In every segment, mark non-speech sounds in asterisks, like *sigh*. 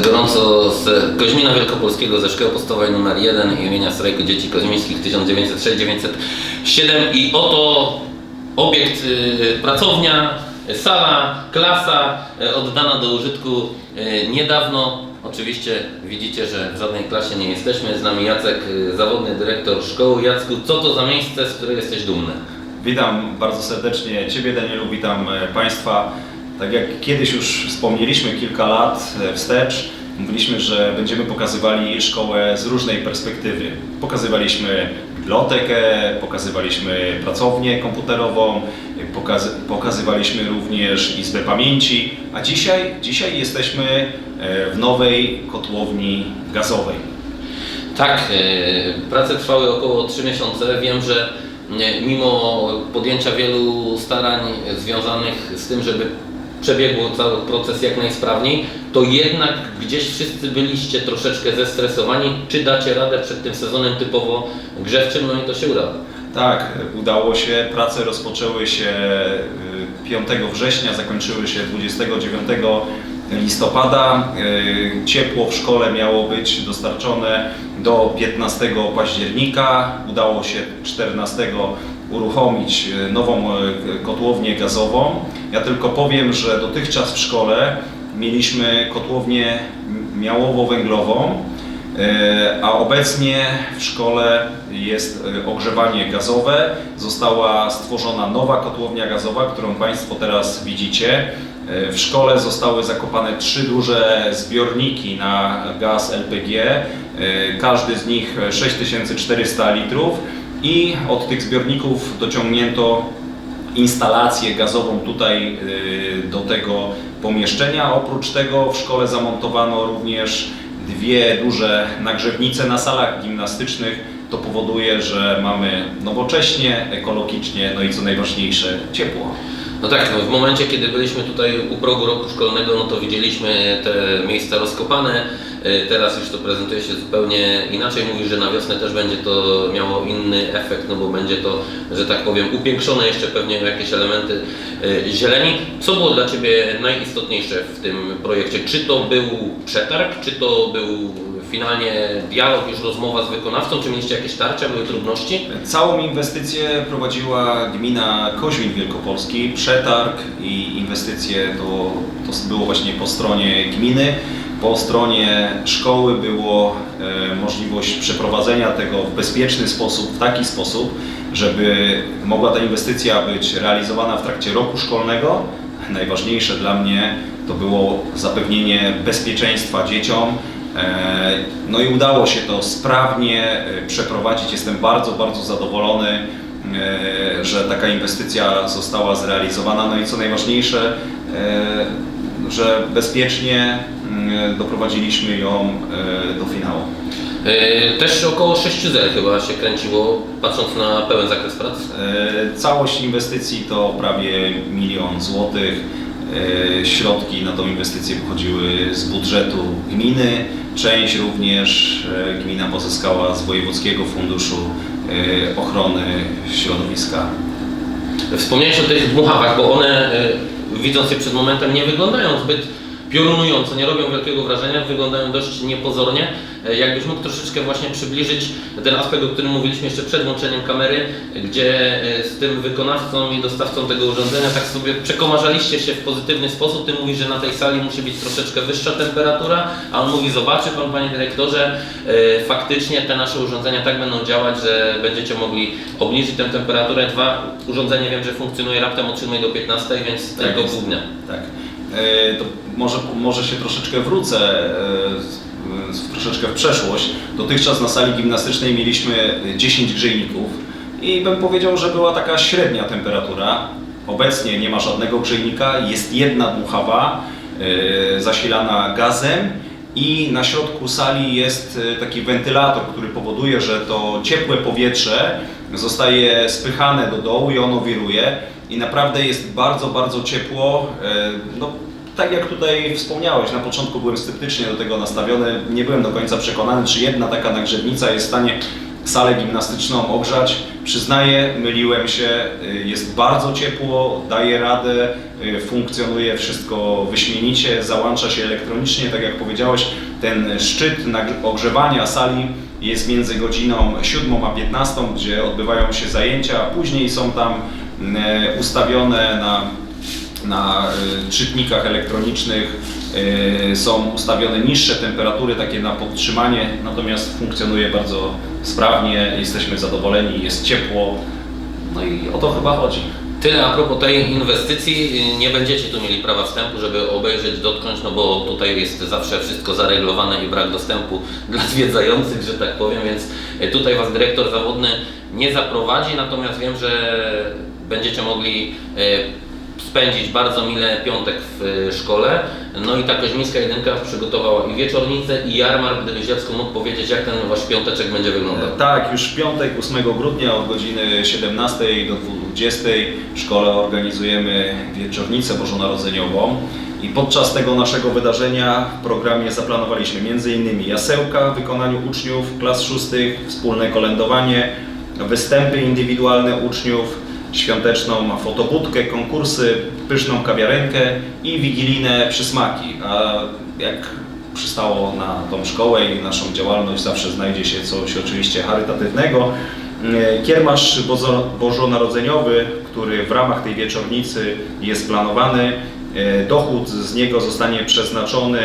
Gorąco z Koźmina Wielkopolskiego, ze Szkoły Podstawowej nr 1 imienia Strajku Dzieci Kozmińskich 1906-1907 i oto obiekt, y, pracownia, sala, klasa y, oddana do użytku y, niedawno. Oczywiście widzicie, że w żadnej klasie nie jesteśmy. Z nami Jacek, zawodny dyrektor szkoły. Jacku, co to za miejsce, z którego jesteś dumny? Witam bardzo serdecznie Ciebie Danielu, witam e, Państwa. Tak jak kiedyś już wspomnieliśmy kilka lat e, wstecz, mówiliśmy, że będziemy pokazywali szkołę z różnej perspektywy. Pokazywaliśmy bibliotekę, pokazywaliśmy pracownię komputerową, e, pokazy pokazywaliśmy również Izbę Pamięci, a dzisiaj, dzisiaj jesteśmy e, w nowej kotłowni gazowej. Tak, prace trwały około 3 miesiące. Wiem, że mimo podjęcia wielu starań związanych z tym, żeby przebiegł cały proces jak najsprawniej, to jednak gdzieś wszyscy byliście troszeczkę zestresowani. Czy dacie radę przed tym sezonem typowo grzewczym? No i to się udało. Tak, udało się. Prace rozpoczęły się y, 5 września, zakończyły się 29 listopada. Y, Ciepło w szkole miało być dostarczone do 15 października. Udało się 14 uruchomić y, nową y, kotłownię gazową. Ja tylko powiem, że dotychczas w szkole mieliśmy kotłownię miałowo-węglową. E, A obecnie w szkole jest e, ogrzewanie gazowe. Została stworzona nowa kotłownia gazowa, którą Państwo teraz widzicie. E, W szkole zostały zakopane trzy duże zbiorniki na gaz LPG. E, Każdy z nich 6400 litrów i od tych zbiorników dociągnięto instalację gazową tutaj y, do tego pomieszczenia. Oprócz tego w szkole zamontowano również dwie duże nagrzewnice na salach gimnastycznych. To powoduje, że mamy nowocześnie, ekologicznie, no i co najważniejsze, ciepło. No tak, no w momencie kiedy byliśmy tutaj u progu roku szkolnego, no to widzieliśmy te miejsca rozkopane. E, Teraz już to prezentuje się zupełnie inaczej. Mówisz, że na wiosnę też będzie to miało inny efekt, no bo będzie to, że tak powiem, upiększone jeszcze pewnie jakieś elementy e, zieleni. Co było dla Ciebie najistotniejsze w tym projekcie? Czy to był przetarg, czy to był finalnie dialog, już rozmowa z wykonawcą, czy mieliście jakieś tarcia, były trudności? Całą inwestycję prowadziła gmina Koźmin Wielkopolski. Przetarg i inwestycje to, to było właśnie po stronie gminy. Po stronie szkoły było e, możliwość przeprowadzenia tego w bezpieczny sposób, w taki sposób, żeby mogła ta inwestycja być realizowana w trakcie roku szkolnego. Najważniejsze dla mnie to było zapewnienie bezpieczeństwa dzieciom, E, No i udało się to sprawnie e, przeprowadzić. Jestem bardzo, bardzo zadowolony, że taka inwestycja została zrealizowana. No i co najważniejsze, że bezpiecznie doprowadziliśmy ją e, do finału. E, Też około 6 zer chyba się kręciło, patrząc na pełen zakres prac. E, Całość inwestycji to prawie milion złotych. E, Środki na tą inwestycję pochodziły z budżetu gminy. Część również e, gmina pozyskała z Wojewódzkiego Funduszu e, Ochrony Środowiska. Wspomniałeś o tych dmuchawach, bo one, e, widząc je przed momentem, nie wyglądają zbyt piorunująco, nie robią wielkiego wrażenia, wyglądają dość niepozornie. E, Jakbyś mógł troszeczkę właśnie przybliżyć ten aspekt, o którym mówiliśmy jeszcze przed włączeniem kamery, gdzie e, z tym wykonawcą i dostawcą tego urządzenia tak sobie przekomarzaliście się w pozytywny sposób. Ty mówisz, że na tej sali musi być troszeczkę wyższa temperatura, a on mówi, zobaczy Pan Panie Dyrektorze, e, faktycznie te nasze urządzenia tak będą działać, że będziecie mogli obniżyć tę temperaturę. Dwa, urządzenie wiem, że funkcjonuje raptem od 7 do 15, więc Tak jest. pół dnia. Tak. E, To może, może się troszeczkę wrócę, e, troszeczkę w przeszłość. Dotychczas na sali gimnastycznej mieliśmy 10 grzejników i bym powiedział, że była taka średnia temperatura. Obecnie nie ma żadnego grzejnika, jest jedna dmuchawa e, zasilana gazem i na środku sali jest taki wentylator, który powoduje, że to ciepłe powietrze zostaje spychane do dołu i ono wiruje i naprawdę jest bardzo, bardzo ciepło. E, No, tak jak tutaj wspomniałeś, na początku byłem sceptycznie do tego nastawiony, nie byłem do końca przekonany, czy jedna taka nagrzewnica jest w stanie salę gimnastyczną ogrzać. Przyznaję, myliłem się, y, jest bardzo ciepło, daje radę, y, funkcjonuje wszystko wyśmienicie, załącza się elektronicznie, tak jak powiedziałeś, ten szczyt ogrzewania sali jest między godziną 7 a 15, gdzie odbywają się zajęcia, później są tam y, ustawione na na y, czytnikach elektronicznych. Y, są ustawione niższe temperatury, takie na podtrzymanie, natomiast funkcjonuje bardzo sprawnie, jesteśmy zadowoleni, jest ciepło, no i o to chyba chodzi. Tyle a propos tej inwestycji. Nie będziecie tu mieli prawa wstępu, żeby obejrzeć, dotknąć, no bo tutaj jest zawsze wszystko zareglowane i brak dostępu *laughs* dla zwiedzających, że tak powiem, więc tutaj Was dyrektor zawodny nie zaprowadzi, natomiast wiem, że będziecie mogli e, spędzić bardzo mile piątek w e, szkole. No i ta Koźmińska jedynka przygotowała i wieczornicę i jarmark, gdybyś dziecko mógł powiedzieć, jak ten Wasz piąteczek będzie wyglądał. Tak, już piątek 8 grudnia od godziny 17 do 20 w szkole organizujemy wieczornicę bożonarodzeniową i podczas tego naszego wydarzenia w programie zaplanowaliśmy m.in. jasełka w wykonaniu uczniów klas szóstych, wspólne kolędowanie, występy indywidualne uczniów, świąteczną fotobudkę, konkursy, pyszną kawiarenkę i wigilijne przysmaki. A jak przystało na tą szkołę i naszą działalność, zawsze znajdzie się coś oczywiście charytatywnego. E, Kiermasz bożonarodzeniowy, który w ramach tej wieczornicy jest planowany, e, dochód z niego zostanie przeznaczony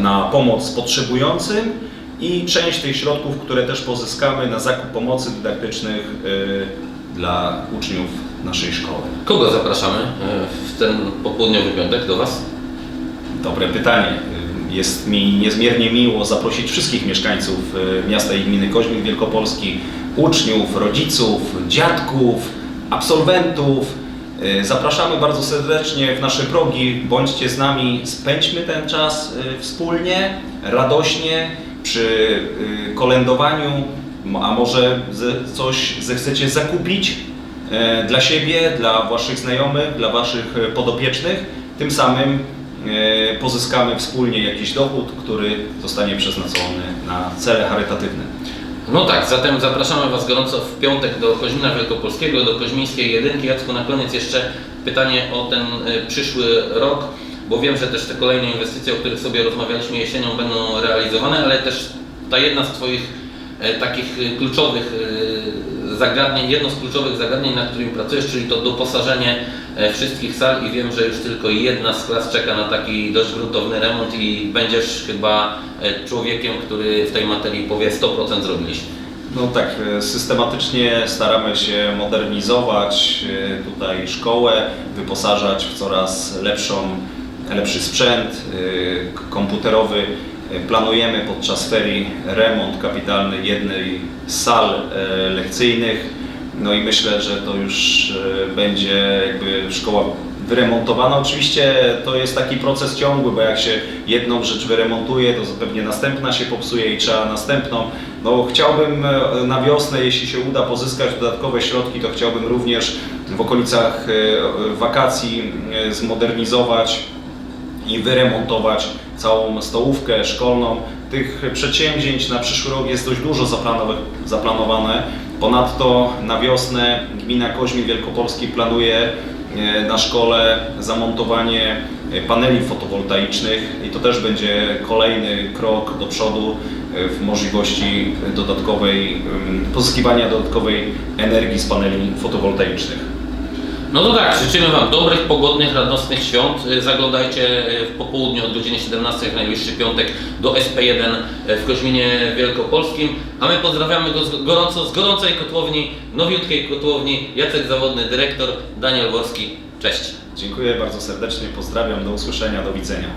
na pomoc potrzebującym i część tych środków, które też pozyskamy na zakup pomocy dydaktycznych e, dla uczniów naszej szkoły. Kogo zapraszamy e, w ten popołudniowy piątek do Was? Dobre pytanie. Jest mi niezmiernie miło zaprosić wszystkich mieszkańców e, miasta i gminy Koźmik Wielkopolski, uczniów, rodziców, dziadków, absolwentów. E, Zapraszamy bardzo serdecznie w nasze progi. Bądźcie z nami, spędźmy ten czas wspólnie, radośnie, przy kolędowaniu, a może coś zechcecie zakupić e, dla siebie, dla Waszych znajomych, dla Waszych e, podopiecznych. Tym samym e, pozyskamy wspólnie jakiś dochód, który zostanie przeznaczony na cele charytatywne. No tak, zatem zapraszamy Was gorąco w piątek do Koźmina Wielkopolskiego, do Koźmińskiej Jedynki. Jacku, na koniec jeszcze pytanie o ten przyszły rok, bo wiem, że też te kolejne inwestycje, o których sobie rozmawialiśmy jesienią, będą realizowane, ale też ta jedna z Twoich takich e, kluczowych e, zagadnień, jedno z kluczowych zagadnień, na którym pracujesz, czyli to doposażenie e, wszystkich sal i wiem, że już tylko jedna z klas czeka na taki dość gruntowny remont i będziesz chyba e, człowiekiem, który w tej materii powie 100% zrobiliśmy. No tak, e, systematycznie staramy się modernizować e, tutaj szkołę, wyposażać w coraz lepszą, lepszy sprzęt e, komputerowy. E, Planujemy podczas ferii remont kapitalny jednej z sal e, lekcyjnych. No i myślę, że to już e, będzie jakby szkoła wyremontowana. Oczywiście to jest taki proces ciągły, bo jak się jedną rzecz wyremontuje, to pewnie następna się popsuje i trzeba następną. No chciałbym na wiosnę, jeśli się uda pozyskać dodatkowe środki, to chciałbym również w okolicach wakacji zmodernizować i wyremontować całą stołówkę szkolną. Tych przedsięwzięć na przyszły rok jest dość dużo zaplanowa- zaplanowane. Ponadto na wiosnę gmina Koźmi Wielkopolski planuje e, na szkole zamontowanie e, paneli fotowoltaicznych i to też będzie kolejny krok do przodu e, w możliwości dodatkowej, pozyskiwania dodatkowej energii z paneli fotowoltaicznych. No to tak, życzymy Wam dobrych, pogodnych, radosnych świąt. Y, Zaglądajcie y, w popołudniu od godziny 17 w najbliższy piątek do SP1 y, w Koźminie Wielkopolskim. A my pozdrawiamy go z- gorąco z gorącej kotłowni, nowiutkiej kotłowni. Jacek Zawodny, dyrektor, Daniel Worski. Cześć. Dziękuję bardzo serdecznie, pozdrawiam, do usłyszenia, do widzenia.